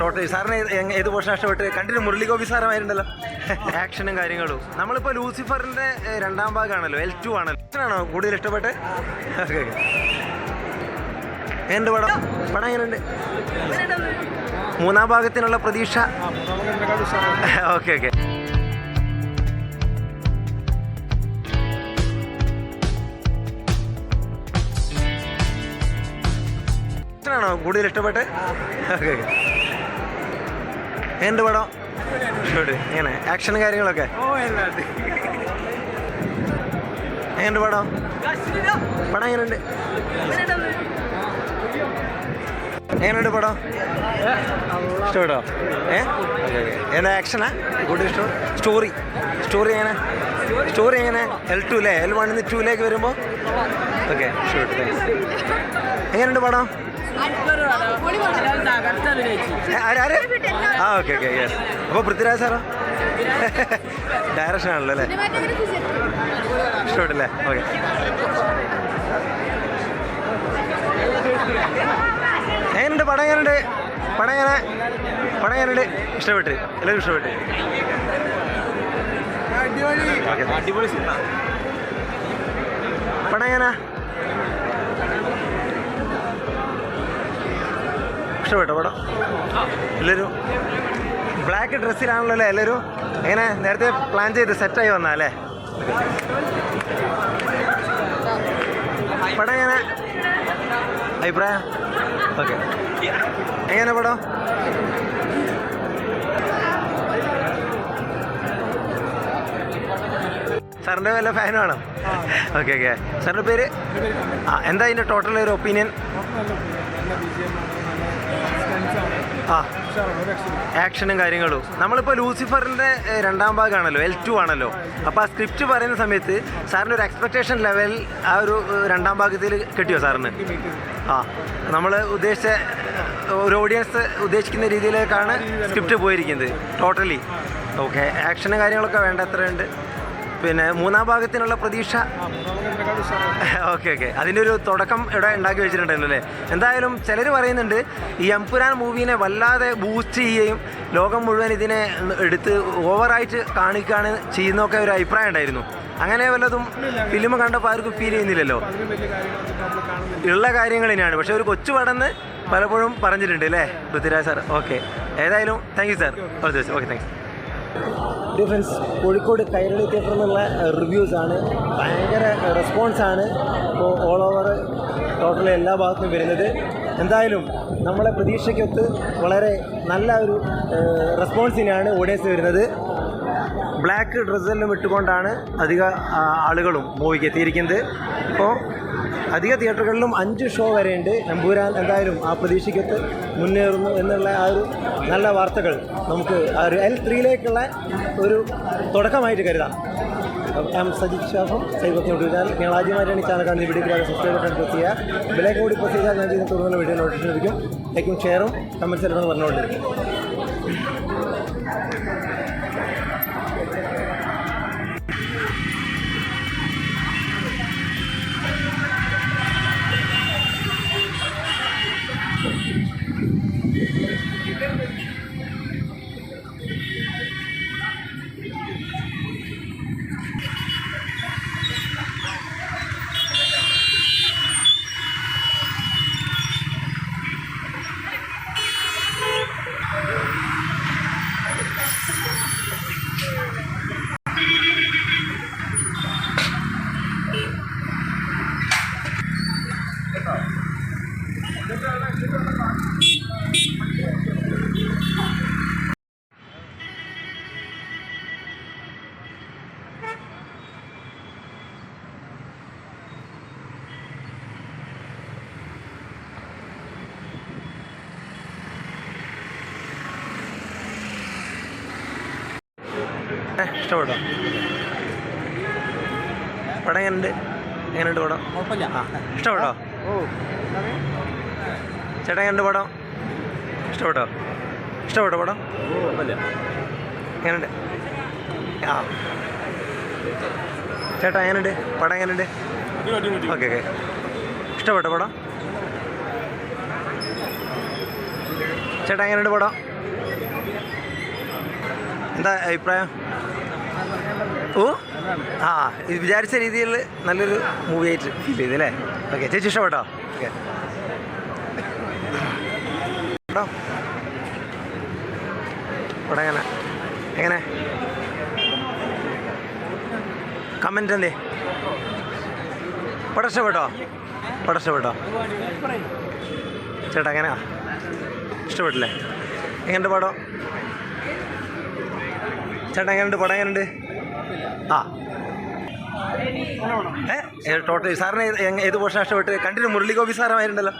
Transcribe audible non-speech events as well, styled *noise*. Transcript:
Total സാറിന് ഏത് portion ഇഷ്ടപ്പെട്ട് കണ്ടിട്ട് മുരളി ഗോപി സാറുമായിരുന്നല്ലോ? ആക്ഷനും കാര്യങ്ങളും. നമ്മളിപ്പോൾ ലൂസിഫറിന്റെ രണ്ടാം ഭാഗമാണല്ലോ. എൽ ടു ആണല്ലോ. ആണോ? കൂടുതൽ ഇഷ്ടപ്പെട്ട് ഓക്കെ ഓക്കെ. എങ്ങനെയുണ്ട് പടം? പടം എങ്ങനെയുണ്ട്? മൂന്നാം ഭാഗത്തിനുള്ള പ്രതീക്ഷ? Okay okay. ആണോ? കൂടുതൽ ഇഷ്ടപ്പെട്ട്? ഓക്കെ എങ്ങനെയുണ്ട് പടം? ഇങ്ങനെ ആക്ഷനും കാര്യങ്ങളൊക്കെ? എങ്ങനെയുണ്ട് പടം? പടം എങ്ങനെയുണ്ട്? എങ്ങനെയുണ്ട് പടം? ഇഷ്ടപ്പെട്ടോ? ഏ? എന്താ ആക്ഷനാ കൂടുതൽ ഇഷ്ടം? സ്റ്റോറി സ്റ്റോറി എങ്ങനെ? സ്റ്റോറി എങ്ങനെ? എൽ ടു അല്ലേ എൽ വണ്ണിന്ന് ടൂലേക്ക് വരുമ്പോൾ ഓക്കെ എങ്ങനെയുണ്ട് പടം? ആരാര് ആര് ആര്? ആ ഓക്കെ ഓക്കെ യെസ് അപ്പോൾ പൃഥ്വിരാജ് സാറോ? ഡയറക്ഷൻ ആണല്ലോ അല്ലേ? ഇഷ്ടപ്പെട്ടില്ലേ ഓക്കെ എങ്ങനെയുണ്ട്? പടം എങ്ങനെയുണ്ട്? പടം എങ്ങനെ? പടം എങ്ങനെയുണ്ട്? ഇഷ്ടപ്പെട്ട് എല്ലാവരും ഇഷ്ടപ്പെട്ട് അടിപൊളി. പടം എങ്ങനെ? ഇഷ്ടപ്പെട്ടോ പടം. എല്ലാവരും ബ്ലാക്ക് ഡ്രസ്സിലാണല്ലോ അല്ലേ? എല്ലാവരും എങ്ങനെ നേരത്തെ പ്ലാൻ ചെയ്ത് സെറ്റായി വന്നാ അല്ലേ? പടം എങ്ങനെ? അഭിപ്രായം? ഓക്കെ എങ്ങനെ പടം? സാറിന്റെ വല്ല ഫാനാണ് ഓക്കെ ഓക്കെ സാറിന്റെ പേര്? ആ എന്താ അതിന്റെ ടോട്ടൽ ഒരു ഒപ്പീനിയൻ ആ. ആക്ഷനും കാര്യങ്ങളും. നമ്മളിപ്പോൾ ലൂസിഫറിന്റെ രണ്ടാം ഭാഗമാണല്ലോ എൽ ടു ആണല്ലോ. അപ്പോൾ ആ സ്ക്രിപ്റ്റ് പറയുന്ന സമയത്ത് സാറിന്റെ ഒരു എക്സ്പെക്റ്റേഷൻ ലെവൽ ആ ഒരു രണ്ടാം ഭാഗത്തിൽ കിട്ടിയോ സാറിന്? ആ. നമ്മൾ ഉദ്ദേശിച്ച ഒരു ഓഡിയൻസ് ഉദ്ദേശിക്കുന്ന രീതിയിലേക്കാണ് സ്ക്രിപ്റ്റ് പോയിരിക്കുന്നത് ടോട്ടലി ഓക്കെ ആക്ഷനും കാര്യങ്ങളൊക്കെ വേണ്ട എത്രയുണ്ട്? പിന്നെ മൂന്നാം ഭാഗത്തിനുള്ള പ്രതീക്ഷ? ഓക്കെ ഓക്കെ *laughs* അതിനൊരു ഒരു തുടക്കം ഇവിടെ ഉണ്ടാക്കി വെച്ചിട്ടുണ്ടായിരുന്നു അല്ലേ? എന്തായാലും ചിലർ പറയുന്നുണ്ട് ഈ എംപുരാൻ മൂവീനെ വല്ലാതെ ബൂസ്റ്റ് ചെയ്യുകയും ലോകം മുഴുവൻ ഇതിനെ എടുത്ത് ഓവറായിട്ട് കാണിക്കുകയാണ് ചെയ്യുന്നൊക്കെ ഒരു അഭിപ്രായം ഉണ്ടായിരുന്നു. അങ്ങനെ വല്ലതും ഫിലിം കണ്ടപ്പോൾ ആർക്കും ഫീൽ ചെയ്യുന്നില്ലല്ലോ. ഉള്ള കാര്യങ്ങൾ തന്നെയാണ്. പക്ഷെ ഒരു കൊച്ചു പടന്ന് പലപ്പോഴും പറഞ്ഞിട്ടുണ്ട് അല്ലേ? പൃഥ്വിരാജ് സാർ ഓക്കെ ഏതായാലും thank you sir okay thanks difference Kozhikode Kairali theatre എന്നുള്ള റിവ്യൂസാണ് ഭയങ്കര റെസ്പോൺസാണ് ഇപ്പോൾ ഓൾ ഓവർ ടോട്ടലി എല്ലാ ഭാഗത്തും വരുന്നത്. എന്തായാലും നമ്മളെ പ്രതീക്ഷയ്ക്കൊത്ത് വളരെ നല്ല ഒരു റെസ്പോൺസിനാണ് ഓഡിയൻസ് വരുന്നത്. ബ്ലാക്ക് ഡ്രസ്സെല്ലാം ഇട്ടുകൊണ്ടാണ് അധിക ആളുകളും മൂവിക്ക് എത്തിയിരിക്കുന്നത്. അപ്പോൾ അധിക തിയേറ്ററുകളിലും അഞ്ച് ഷോ വരെയുണ്ട്. നമ്പൂരാൻ എന്തായാലും ആ പ്രതീക്ഷയ്ക്കൊത്ത് മുന്നേറുന്നു എന്നുള്ള ആ ഒരു നല്ല വാർത്തകൾ നമുക്ക് ആ ഒരു എൽ ത്രീയിലേക്കുള്ള ഒരു തുടക്കമായിട്ട് കരുതാം. ഞാൻ സജിത് ഷാഫും സൈബത്ത് യൂട്യൂബ് ഞങ്ങൾ ആദ്യമായിട്ടാണ് ചാനൽ കാണുന്നത് വീഡിയോ സബ്സ്ക്രൈബ് ബട്ടൺ പ്രസ് ചെയ്യുക. ബിലേക്ക് കൂടി പ്രസ് ചെയ്താൽ ഞാൻ ചെയ്യുന്ന തുടർന്നുള്ള വീഡിയോ നോട്ടിഫിക്കേഷൻ ലഭിക്കും. ലൈക്കും ഷെയറും കമൻസ് എല്ലാം പറഞ്ഞുകൊണ്ട് Queen. ഇഷ്ടപ്പെട്ടോ? പടം എങ്ങനെയുണ്ട് എങ്ങനെയുണ്ട് പടം? ആ. ഇഷ്ടപ്പെട്ടോ? ചേട്ടാ എങ്ങനെയുണ്ട് പടം? ഇഷ്ടപ്പെട്ടോ? ഇഷ്ടപ്പെട്ടോ പടം? എങ്ങനെയുണ്ട് ആ. ചേട്ടാ എങ്ങനെയുണ്ട് പടം എങ്ങനെയുണ്ട് ഓക്കെ ഓക്കെ. ഇഷ്ടപ്പെട്ടോ പടം? ചേട്ടാ എങ്ങനെയുണ്ട് പടം? എന്താ അഭിപ്രായം? ഓ? ആ ഇത് വിചാരിച്ച രീതിയിൽ നല്ലൊരു മൂവി ആയിട്ട് ഫീൽ ചെയ്തു അല്ലേ? ഓക്കെ ചേച്ചി ഇഷ്ടപ്പെട്ടോ? ഓക്കെ കേട്ടോ ഇവിടെ എങ്ങനെ? എങ്ങനെ? കമന്റ് എന്തേ? ഇവിടെ ഇഷ്ടപ്പെട്ടോ? ഇവിടെ ഇഷ്ടപ്പെട്ടോ? ചേട്ടാ എങ്ങനെയാ? ഇഷ്ടപ്പെട്ടില്ലേ? എങ്ങനെയുണ്ട് പടം? ചേട്ടാ എങ്ങനെയുണ്ട് പടം? എങ്ങനെയുണ്ട്? ആ. ഏ ടോട്ടൽ സാറിന് ഏത് പോർഷൻ ഇഷ്ടപ്പെട്ട് കണ്ടിട്ട് മുരളി ഗോപി സാറുമായിരുന്നല്ലോ.